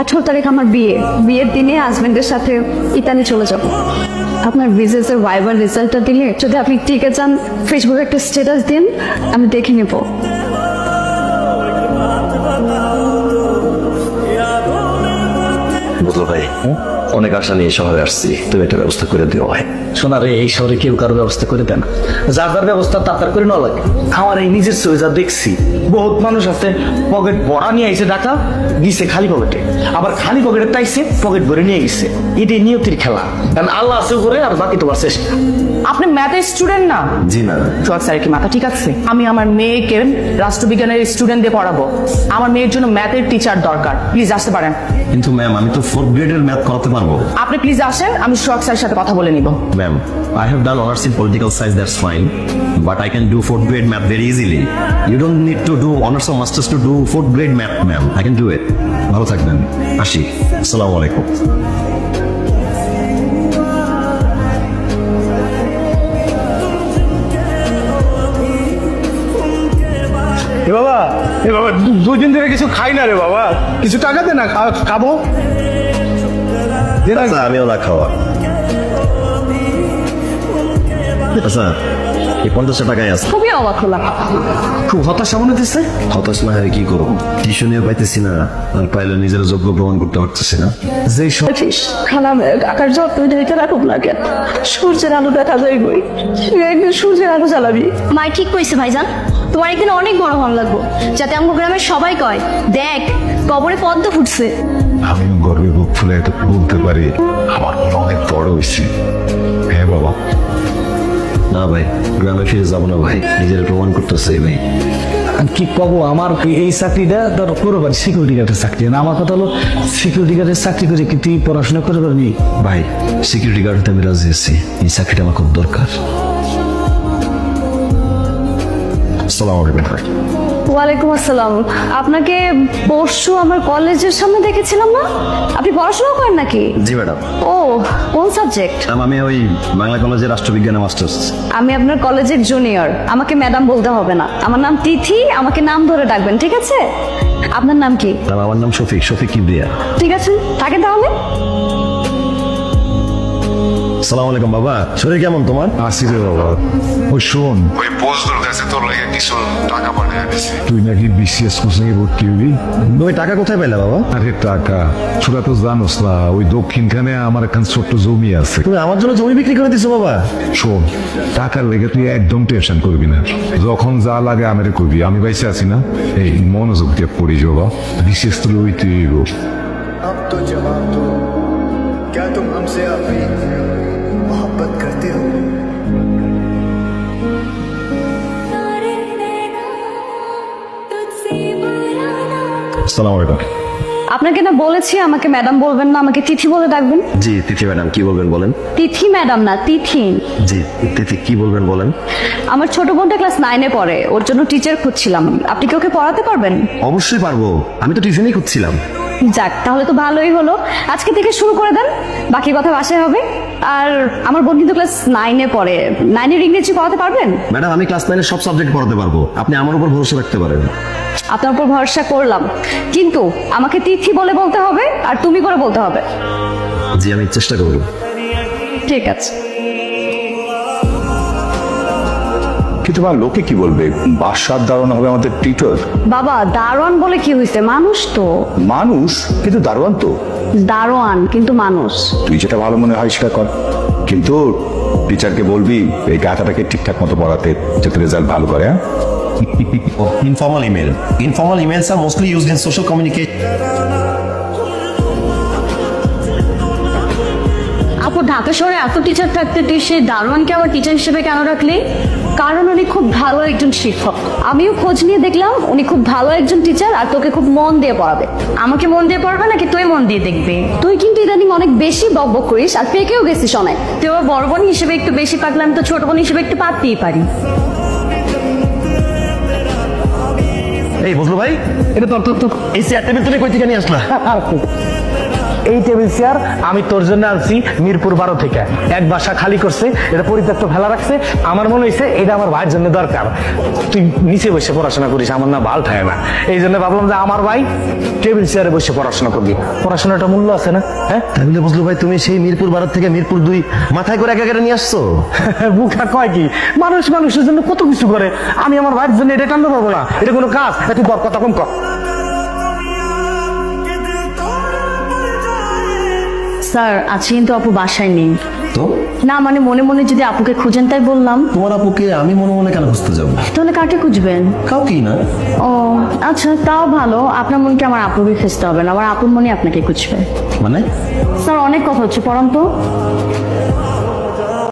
আঠারো তারিখ আমার বিয়ে। বিয়ের দিনে হাজবেন্ডের সাথে ইতালি চলে যাব। আপনার বিজনেস এর ভাইবার রেজাল্টটা দিলে যদি আপনি টিকে চান ফেসবুকে একটা স্ট্যাটাস দিন আমি দেখে নেব। বুঝলো ভাই? অনেক আশা নিয়ে শহরে আসছি। তুমি একটা ব্যবস্থা করে দিও ভাই। শোনা রে এই শহরে কেউ কারও ব্যবস্থা করে দেন যার যার ব্যবস্থা তার তার করে নেওয়া লাগে। আমার এই নিজের চোখে যা দেখছি বহুত মানুষ আছে পকেট ভরা নিয়ে আইছে ঢাকা গিয়েছে খালি পকেটে। আবার খালি পকেটে তাইছে পকেট ভরে নিয়ে গেছে। এটাই নিয়তির খেলা। কারণ আল্লাহ আছে উপরে আর বাকি তোমার চেষ্টা আপনি ম্যাথের স্টুডেন্ট না? জি না সোহাগ স্যার কি মাথা ঠিক আছে? আমি আমার মেয়েকে রাষ্ট্রবিজ্ঞানের স্টুডেন্ট দিয়ে পড়াবো। আমার মেয়ের জন্য ম্যাথের টিচার দরকার। প্লিজ আসতে পারেন। কিন্তু ম্যাম আমি তো ফোর্থ গ্রেডের ম্যাথ করাতে পারব আপনি প্লিজ আসেন আমি সোহাগ স্যারের সাথে কথা বলে নিব। Ma'am I have done honours in political science that's fine but I can do fourth grade math very easily you don't need to do honours or masters to do fourth grade math ma'am I can do it ভালো থাকবেন। আসি। আসসালামু আলাইকুম। এ বাবা এ বাবা দুদিন ধরে কিছু খাই না রে বাবা। কিছু টাকা দে না খাব? আচ্ছা আমিও না খাওয়া। আচ্ছা এই পঞ্চাশ টাকায় আছে। খুবই অবাক হলাম। খুব হতাশা মনে হতেছে হতাশ না হয়ে কি করব? টিউশনিও পাইতেছি না আর পাইলে নিজের যোগ্য প্রমাণ করতে পারতেছি না। দেখিস আকার যত্ন রাখুক লাগে সূর্যের আলো দেখা যায় একদিন সূর্যের আলো জ্বালাবি। মাই ঠিক কইছে ভাইজান। তোমার একদিন অনেক বড় হন লাগবো। যাতে আমার গ্রামের সবাই কয় দেখ কবরে পদ্ম ফুটছে। আমি গর্বে বুক ফুলে এটা বলতে পারি। আমার মন অনেক বড় হয়েছে। হ্যাঁ বাবা। না ভাই গ্রামে ফিরে যাব না ভাই। নিজের প্রমাণ করতেছে ভাই কি কব আমার এই চাকরিটা? ধর করো পারি সিকিউরিটি গার্ডের চাকরি। না আমার কথা হলো সিকিউরিটি গার্ডের চাকরি করে কি তুই পড়াশোনা করে পারবি? ভাই সিকিউরিটি গার্ডতে আমি রাজি আছি। এই চাকরিটা আমার খুব দরকার। আসসালামু আলাইকুম ভাই। ওয়ালাইকুম আসসালাম। আপনাকে পরশু আমার কলেজের সামনে দেখেছিলাম না? আপনি পড়াশোনা করেন নাকি? জি ম্যাডাম। ও কোন সাবজেক্ট? আমি ওই বাংলা কলেজের রাষ্ট্রবিজ্ঞানে মাস্টার্স। আমি আপনার কলেজের জুনিয়র। আমাকে ম্যাডাম বলতে হবে না। আমার নাম তিথি আমাকে নাম ধরে ডাকবেন ঠিক আছে? আপনার নাম কি? আমার নাম শফিক শফিক কিবরিয়া। ঠিক আছে থাকেন তাহলে? সালাম আলাইকুম বাবা। শরীর কেমন তোমার? আসির রে বাবা। ওই শোন। ওই বজদুর কাছে তোর লাগে কিছু টাকা পাঠিয়ে তুই নাকি বিসিএস কোচিং এ ভর্তি হবি? ওই টাকা কোথায় পেলে বাবা? আরে টাকা। তোরা তো জানোস না ওই দক্ষিণখানে আমার এখন ছোট্ট জমি আছে। তুমি আমার জন্য জমি বিক্রি করে দিছো বাবা। শোন টাকার লেগে তুই একদম টেনশন করবি না। যখন যা লাগে আমারে করবি আমি বাইসে আছি না? এই মনোযোগ দিয়ে পড়ি বাবা। বিশেষ তো লইতে তো क्या तुम हमसे अभी मोहब्बत करते हो আসসালামু আলাইকুম আপনাকে না বলেছি আমাকে ম্যাডাম বলবেন না আমাকে তিথি বলে ডাকবেন জি তিথি ম্যাডাম কি বলবেন বলেন তিথি ম্যাডাম না তিথি জি তিথি কি বলবেন বলেন আমার ছোট বোনটা ক্লাস নাইনে পড়ে ওর জন্য টিচার খুঁজছিলাম আপনি কি ওকে পড়াতে পারবেন অবশ্যই পারবো আমি তো টিউশনই খুঁজছিলাম যাক তাহলে তো ভালোই হলো। আজকে থেকে শুরু করে দেন বাকি কথা বাসায় হবে। আর আমার বোন কিন্তু ক্লাস নাইনে পড়ে। নাইনের ইংরেজি পড়াতে পারবেন? ম্যাডাম আমি ক্লাস নাইনের সব সাবজেক্ট পড়াতে পারব। আপনি আমার উপর ভরসা রাখতে পারেন। আপনার উপর ভরসা করলাম। কিন্তু আমাকে তিথি বলে বলতে হবে আর তুমি করে বলতে হবে। জি আমি চেষ্টা করব। ঠিক আছে। কিন্তু আমার লোকে কি বলবে? বাসার দারোয়ান হবে আমাদের টিচার। বাবা দারোয়ান বলে কি হয়েছে মানুষ তো। মানুষ? কিন্তু দারোয়ান তো। দারোয়ান কিন্তু মানুষ। তুই যেটা ভালো মনে হয় সেটা কর। কিন্তু টিচারকে বলবি এই গাথাটাকে ঠিকঠাক মতো পড়াতে যাতে রেজাল্ট ভালো করে হ্যাঁ? informal email informal emails are mostly used in social communication Dhaka শহরে এত টিচার থাকতে তুই সেই দারোয়ানকে আবার টিচার হিসেবে কেন রাখলি? কারণ উনি খুব ভালো একজন শিক্ষক। আমিও খোঁজ নিয়ে দেখলাম উনি খুব ভালো একজন টিচার আর তোকে খুব মন দিয়ে পড়াবে। আমাকে মন দিয়ে পড়বে নাকি তুই মন দিয়ে দেখবি? তুই কিন্তু ইদানিং অনেক বেশি বক বক করিস আর পেকেও গেছিস অনেক। তুই আবার বড় বোন হিসেবে একটু বেশি পাকলে আমি তো ছোট বোন হিসেবে একটু পাততেই পারি। এই বুঝলো ভাই এটা তোর তোর তোর এই চেয়ার টেবিল তুমি কই থেকে নিয়ে আসলা? এই টেবিল চেয়ার আমি তোর জন্য আনছি মিরপুর বারো থেকে। এক বাসা খালি করছে এটা পরিত্যক্ত ফেলা রাখছে। আমার মনে হয়েছে এটা আমার ভাইয়ের জন্য দরকার। তুই নিচে বসে পড়াশোনা করিস আমার না ভালো ঠায় না। এই জন্য ভাবলাম যে আমার ভাই টেবিল চেয়ারে বসে পড়াশোনা করবি। পড়াশোনাটা মূল্য আছে না? হ্যাঁ? তাহলে বুঝলো ভাই তুমি সেই মিরপুর ভারত থেকে মিরপুর দুই মাথায় করে একা নিয়ে আসছো? বুকা কয় কি? মানুষ মানুষের জন্য কত কিছু করে। আমি আমার ভাইয়ের জন্য এটা টানতে পারব না। এটা কোনো কাজ। দর কথা কম কর। স্যার আজকে কিন্তু আপু বাসায় নেই। তো? না মানে মনে মনে যদি আপুকে খুঁজেন তাই বললাম। তোমার আপুকে আমি মনে মনে কেন খুঁজতে যাব? তাহলে কাকে খুঁজবেন? কাউকেই না। ও আচ্ছা তাও ভালো। আপনার মনকে আমার আপুকে খুঁজতে হবে না আমার আপুর মনে আপনাকে খুঁজবে। মানে? স্যার অনেক কথা হচ্ছে পড়ান তো।